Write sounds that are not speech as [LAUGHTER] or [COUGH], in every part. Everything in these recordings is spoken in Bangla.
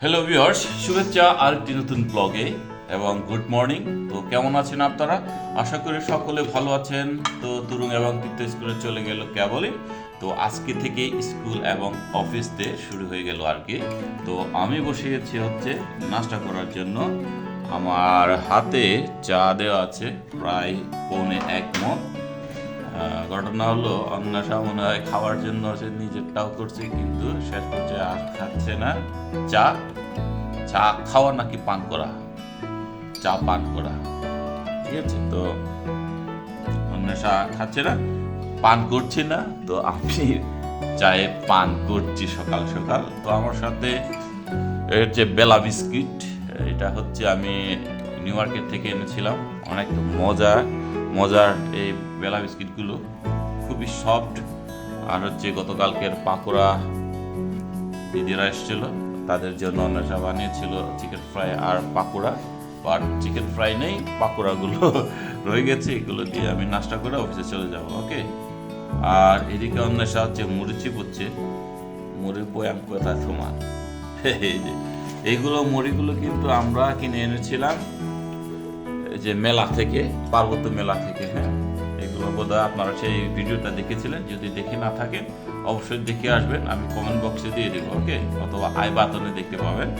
হ্যালো ভিউয়ার্স শুভেচ্ছা আরেকটি নতুন ব্লগে এবং গুড মর্নিং তো কেমন আছেন আপনারা? আশা করি সকলে ভালো আছেন। তো তুরুং এবং তীর্থ স্কুলে চলে গেল কেবলই। তো আজকে থেকে স্কুল এবং অফিস ডে শুরু হয়ে গেল আর কি। তো আমি বসে গেছি হচ্ছে নাস্তা করার জন্য। আমার হাতে চা দেওয়া আছে প্রায় পৌনে এক আহ, ঘটনা হলো অন্বেষা মনে হয় খাওয়ার জন্য সে নিজেরটাও করছে, কিন্তু শেষ পর্যায়ে আর খাচ্ছে না। চা? চা খাওয়া নাকি পান করা? চা পান করা। ঠিক আছে, তো অন্বেষা খাচ্ছে না, পান করছে না, তো আমি চায়ে পান করছি সকাল সকাল। তো আমার সাথে এর যে বেলা বিস্কিট, এটা হচ্ছে আমি নিউ মার্কেট থেকে এনেছিলাম। অনেক মজা। মজার এই বেলা বিস্কিটগুলো খুবই সফট আর হচ্ছে গতকালকের পাকোড়া দিদিরা এসেছিল, তাদের জন্য নেশা বানিয়েছিল চিকেন ফ্রাই আর পাকোড়া। আর চিকেন ফ্রাই নেই, পাকোড়াগুলো [LAUGHS] রয়ে গেছে, এগুলো দিয়ে আমি নাস্তা করে অফিসে চলে যাব ওকে আর এদিকে অন্বেষা হচ্ছে মুড়িচি করছে মুড়ির বয়াম কথা তোমার? [LAUGHS] যে, এইগুলো মুড়িগুলো কিন্তু আমরা কিনে এনেছিলাম যে মেলা থেকে, পার্বত্য মেলা থেকে হ্যাঁ এগুলো বোধহয় আপনারা সেই ভিডিওটা দেখেছিলেন। যদি দেখে না থাকেন, অবশ্যই দেখে আসবেন। আমি কমেন্ট বক্সে দিয়ে দেবো ওকে অথবা আই বাতনে দেখতে পাবেন।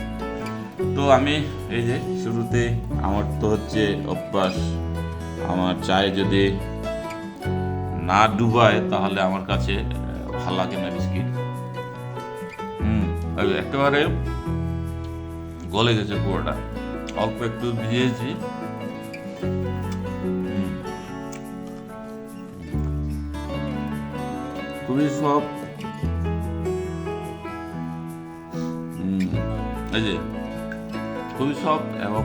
তো আমি এই যে শুরুতে আমার তো হচ্ছে অভ্যাস, আমার চায়ে যদি না ডুবায়, তাহলে আমার কাছে ভালো লাগে না বিস্কিট। হুম, একেবারে গলে গেছে পুরোটা। অল্প একটু ভিজিয়েছি। খুবই সব এই যে খুবই সব এবং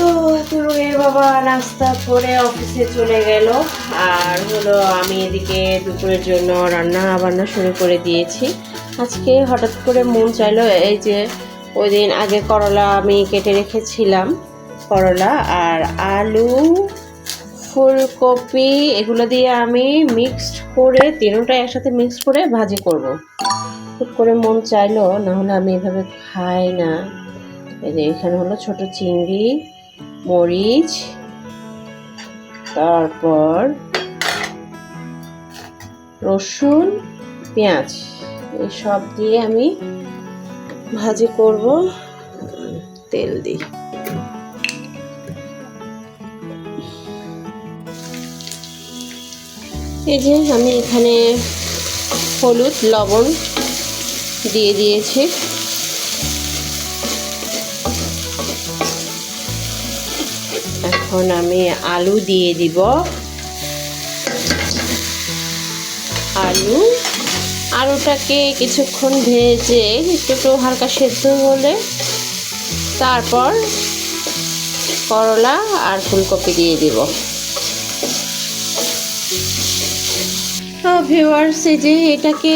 তো তুরুয়ের বাবা নাস্তা করে অফিসে চলে গেল। আর হলো আমি এদিকে দুপুরের জন্য রান্না বান্না শুরু করে দিয়েছি। আজকে হঠাৎ করে মন চাইলো এই যে ওই দিন আগে করলা আমি কেটে রেখেছিলাম, করলা আর আলু, ফুলকপি, এগুলো দিয়ে আমি মিক্সড করে তিনটা একসাথে মিক্স করে ভাজি করব। খুব করে মন চাইলো না হলে আমি এভাবে খাই না। এই যে এখানে হলো ছোট চিংড়ি মরিচ, তারপর রসুন, পেঁয়াজ, এই সব দিয়ে আমি ভাজি করব। তেল দিই এই যে আমি এখানে হলুদ, লবণ দিয়ে দিয়েছি। এখন আমি আলু দিয়ে দিব। আলু, আলুটাকে কিছুক্ষণ ভেজে একটু হালকা সেদ্ধ হলে তারপর করলা আর ফুলকপি দিয়ে দিব। তো ভিউয়ার্স এই যে এটাকে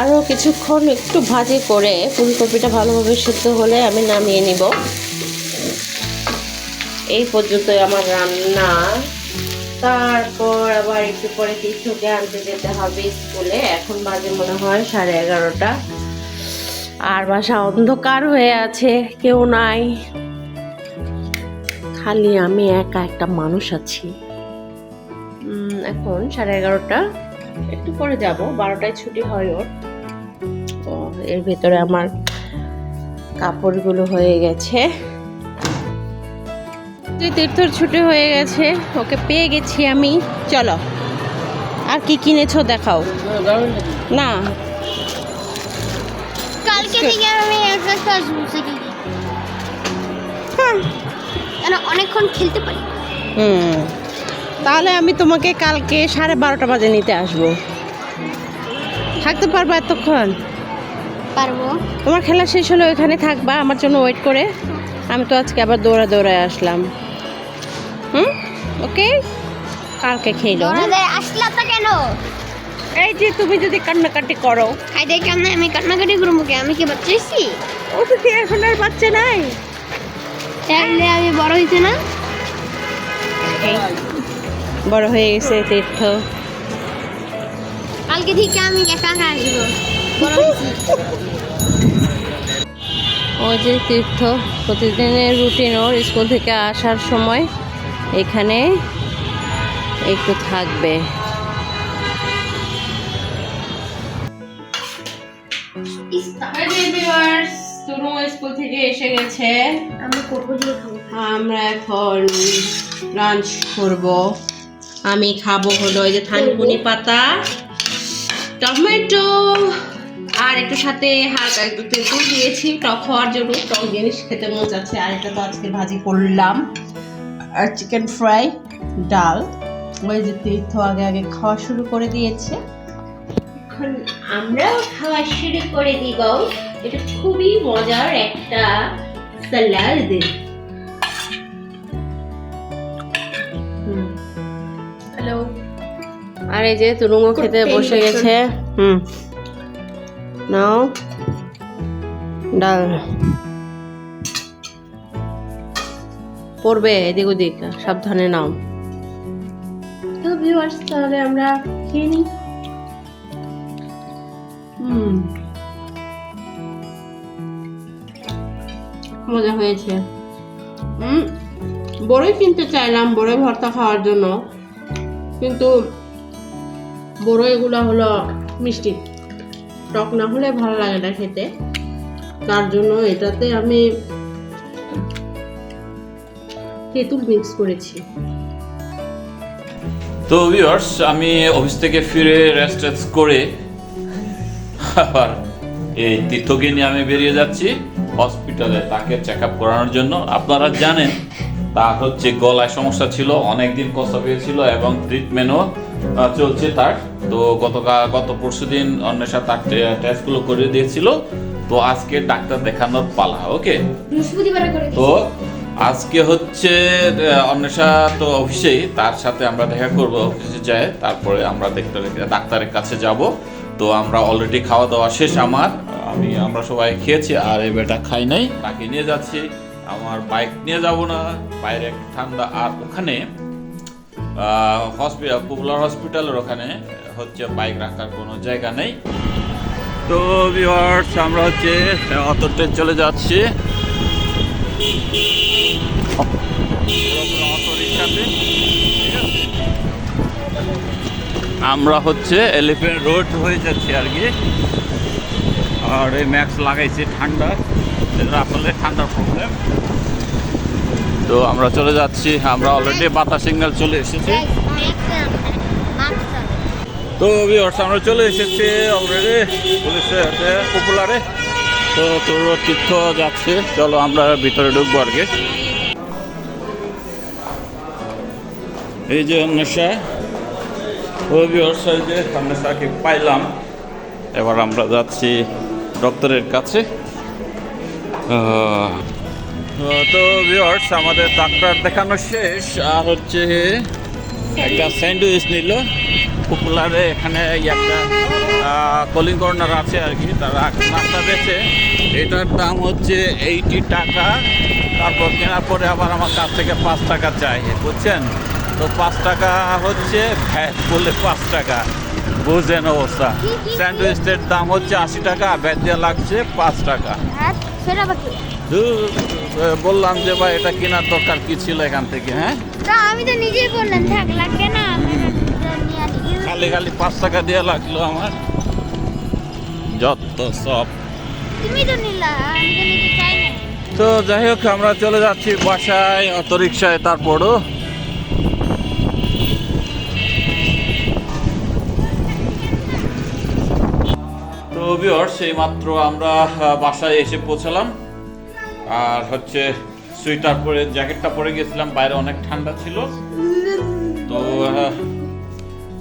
আরও কিছুক্ষণ একটু ভাজি করে ফুলকপিটা ভালোভাবে সেদ্ধ হলে আমি নামিয়ে নিব। এই পর্যন্ত আমার রান্না। তারপর আবার একটু পরে কিছুকে আনতে যেতে হবে স্কুলে। এখন বাজে মনে হয় সাড়ে এগারোটা। আর বাসা অন্ধকার হয়ে আছে, কেউ নাই। খালি আমি একা একটা মানুষ আছি। এখন সাড়ে এগারোটা। একটু পরে যাব, বারোটায় ছুটি হয় ওর। তো এর ভিতরে আমার কাপড়গুলো হয়ে গেছে। তুই তীর্থর ছুটি হয়ে গেছে ওকে পেয়ে গেছি আমি। চলো আর কি কিনেছো দেখাও। না। কালকে থেকে আমি। কেন। অনেকক্ষণ খেলতে পারি। হুম। তাহলে আমি তোমাকে কালকে সাড়ে বারোটা বাজে নিতে আসব। থাকতে পারব এতক্ষণ? পারব। তোমার খেলা শেষ হলো এখানে থাকবা আমার জন্য ওয়েট করে। আমি তো আজকে আবার দৌড়া দৌড়ায় আসলাম। হুম? ওকে? কালকে খেলো ওনাদের আসলাম না কেন? এই যে তুমি যদি কান্নাকাটি করো। খাই দেখে আমি আমি কান্নাকাটি করব কি? আমি কি বাচ্চাইছি ও তো কি এখন আর বাচ্চা নাই? তাহলে আমি বড় হইছে না? বড় হয়ে গেছে তীর্থ। কালকে থেকে আমি একা একা আসব। বড় ওই যে তীর্থ প্রতিদিনের রুটিন ওর স্কুল থেকে আসার সময় এখানে একটু থাকবে। স্কুল থেকে এসে গেছে। আমরা এখন লাঞ্চ করব। আমি খাব হলো এই যে থানকুনি পাতা টমেটো আর একটু সাথে হালকা একটু তেঁতুল দিয়েছি। টক হওয়ার জন্য টক জিনিস খেতে মন যাচ্ছে আর এটা তো আজকে ভাজি করলাম। আর চিকেন ফ্রাই ডাল। ওই যে তীর্থ আগে আগে খাওয়া শুরু করে দিয়েছে। এখন আমরাও খাওয়া শুরু করে দিব। এটা খুবই মজার একটা স্যালাড হ্যালো আর এই যে তুরুঙ্গ খেতে বসে গেছে। হুম। নাও। ডাল। পড়বে এদিক ওদিক, সাবধানে নাও। তো ভিউয়ার্স তাহলে আমরা নিই। হুম। মজা হয়েছে। হুম। বড়ই কিনতে চাইলাম, বড়ই ভর্তা খাওয়ার জন্য। কিন্তু বড় এগুলো হলো মিষ্টি। টক না হলে ভালো লাগে না খেতে। তার জন্য এটাতে আমি তেঁতুল মিক্স করেছি। তো ভিউয়ার্স আমি অফিস থেকে ফিরে রেস্ট টেস্ট করে আবার এই তীর্থকে নিয়ে আমি বেরিয়ে যাচ্ছি। হসপিটালে তাকে চেক আপ করানোর জন্য। আপনারা জানেন তার হচ্ছে গলায় সমস্যা ছিল অনেকদিন কষ্ট পেয়েছিল এবং ট্রিটমেন্টও চলছে তার। তো গতকাল গত পরশু দিন অন্বেষা তার টেস্টগুলো করে দিয়েছিল। তো আজকে ডাক্তার দেখানোর পালা ওকে তো আজকে হচ্ছে অন্বেষা তো অফিসেই, তার সাথে আমরা দেখা করব অফিসে যায়, তারপরে আমরা দেখতে ডাক্তারের কাছে যাব। তো আমরা অলরেডি খাওয়া দাওয়া শেষ আমার, আমি, আমরা সবাই খেয়েছি, আর এই বেটা খাই নাই, তাকে নিয়ে যাচ্ছি। আমার বাইক নিয়ে যাব না, বাইরে ঠান্ডা, আর ওখানে হসপিটাল পপুলার হসপিটালের ওখানে হচ্ছে বাইক রাখার কোনো জায়গা নেই। তো ভিউয়ার্স আমরা হচ্ছে অতটে চলে যাচ্ছি। আমরা হচ্ছে এলিফেন্ট রোড হয়ে যাচ্ছি আর কি। আর এই ম্যাক্স লাগাইছি ঠান্ডা। আসলে ঠান্ডার প্রবলেম তো আমরা চলে যাচ্ছি। আমরা অলরেডি বাতা সিগন্যাল চলে এসেছি। তো আমরা চলে এসেছি অলরেডি পুলিশের পপুলারে তো তোর তীর্থ যাচ্ছে। চলো আমরা ভিতরে ঢুকবো আর কি। এই যে নেশা যে নেশাকে পাইলাম এবার আমরা যাচ্ছি ডক্টরের কাছে। তো ভিউয়ার্স আমাদের ডাক্তার দেখানো শেষ। আর হচ্ছে একটা স্যান্ডউইচ নিল। পপুলারে এখানে একটা কলিং কর্নার আছে আর কি। তারা নাস্তা দিয়েছে এটার দাম হচ্ছে এইটি টাকা। তারপর কেনার পরে আবার আমার কাছ থেকে পাঁচ টাকা চাই। বুঝছেন? তো পাঁচ টাকা হচ্ছে ভ্যাট বলে পাঁচ টাকা। বুঝেন অবস্থা? স্যান্ডউইচের দাম হচ্ছে আশি টাকা ভ্যাট দিয়ে লাগছে পাঁচ টাকা। হ্যাঁ বললাম যে ভাই এটা কেনার দরকার কি ছিল এখান থেকে হ্যাঁ? আমি তো নিজেই বললাম থাক লাগবে না খালি খালি পাঁচ টাকা দিয়ে লাগল আমার। যত সব। তো যাই হোক আমরা চলে যাচ্ছি বাসায় অটো রিক্সায় তারপরও। তো ভিওর্স এই মাত্র আমরা বাসায় এসে পৌঁছালাম। আর হচ্ছে সুইটার পরে জ্যাকেটটা পরে গেছিলাম, বাইরে অনেক ঠান্ডা ছিল। তো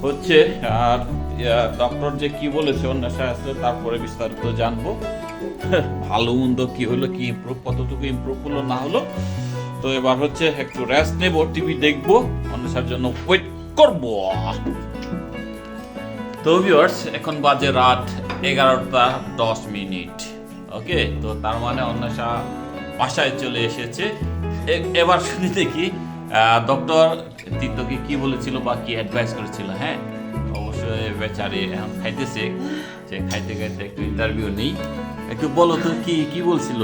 হচ্ছে, আর ডক্টর যে কি বলেছে অন্য আসলে তারপরে বিস্তারিত জানব। ভালো, মন্দ কি হলো, কি ইমপ্রুভ কতটুকু ইমপ্রুভ হলো, না হলো। তো, এবার হচ্ছে, একটু রেস্ট নেব টিভি দেখব অন্বেষার জন্য ওয়েট করব। তো ভিউয়ার্স এখন বাজে রাত এগারোটা দশ মিনিট। ওকে? তো তার মানে অন্বেষা বাসায় চলে এসেছে। এবার শুনি দেখি ডক্টর তিতকে কি বলেছিল বা কি অ্যাডভাইস করেছিল হ্যাঁ? অবশ্যই বেচারি এখন খাইতেছে। যে খাইতে খাইতে একটু ইন্টারভিউ নেই। একটু বলো তো কি কি বলছিল?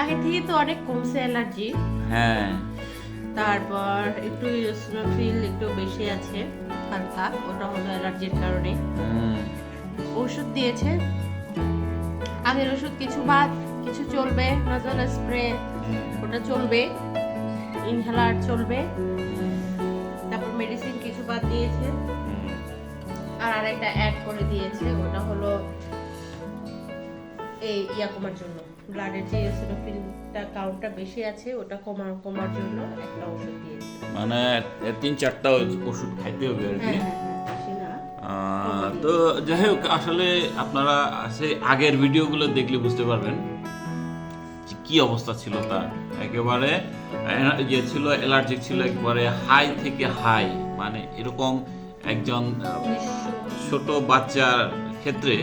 আগে থেকে তো অনেক কমছে অ্যালার্জি হ্যাঁ। তারপর একটু ফিল একটু বেশি আছে হালকা ওটা হলো অ্যালার্জির কারণে। ওষুধ দিয়েছে। আগের ওষুধ কিছু বাদ কিছু চলবে নজল স্প্রে ওটা চলবে ইনহেলার চলবে তারপর মেডিসিন কিছু বাদ দিয়েছে। আর আরেকটা অ্যাড করে দিয়েছে ওটা হলো এই ইয়া কমার জন্য। ব্লাডের যে এসিনোফিলটা কাউন্টটা বেশি আছে ওটা কমার কমার জন্য একটা ওষুধ দিয়েছে। মানে তিন চারটা ওষুধ খাইতে হবে আর কি। হ্যাঁ হ্যাঁ হ্যাঁ, তো যাই হোক আসলে আপনারা সেই আগের ভিডিওগুলো দেখলে বুঝতে পারবেন কি অবস্থা ছিল তার। একেবারে ইয়ে ছিল অ্যালার্জিক ছিল একবারে হাই থেকে হাই মানে এরকম একজন ছোট বাচ্চার ক্ষেত্রে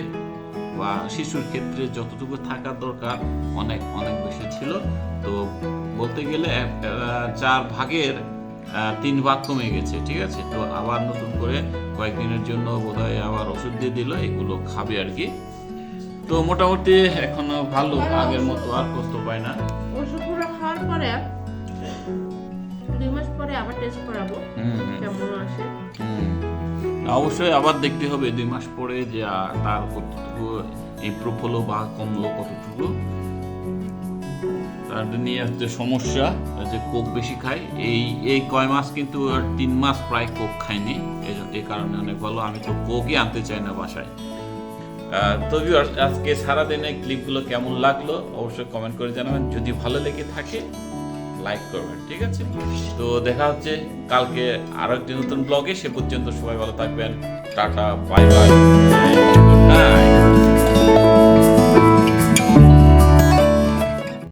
বা শিশুর ক্ষেত্রে যতটুকু থাকা দরকার অনেক অনেক বেশি ছিল। তো বলতে গেলে চার ভাগের তিন ভাগ কমে গেছে ঠিক আছে? তো আবার নতুন করে কয়েকদিনের জন্য বোধহয় আবার ওষুধ দিয়ে দিল এগুলো খাবে আর কি। তো মোটামুটি এখনও ভালো আগের মতো আর কষ্ট পায় না। ওষুধগুলো খাওয়ার পরে দুই মাস পরে আবার টেস্ট করাবো। কেমন আসে। অবশ্যই আবার দেখতে হবে দুই মাস পরে যে তার কতটুকু ইমপ্রুভ হলো বা কমলো কতটুকু। তার নিয়ে হচ্ছে সমস্যা যে কোক বেশি খায়। এই এই কয় মাস কিন্তু আর তিন মাস প্রায় কোক খায়নি। এই কারণে অনেক ভালো। আমি তো কোকই আনতে চাই না বাসায়। আহ, তো আজকে সারাদিনে ক্লিপগুলো কেমন লাগল অবশ্যই কমেন্ট করে জানাবেন। যদি ভালো লেগে থাকে লাইক করবেন, ঠিক আছে? তো দেখা হচ্ছে কালকে আরও একটি নতুন ব্লগে সে পর্যন্ত সবাই ভালো থাকবেন। Tata bye by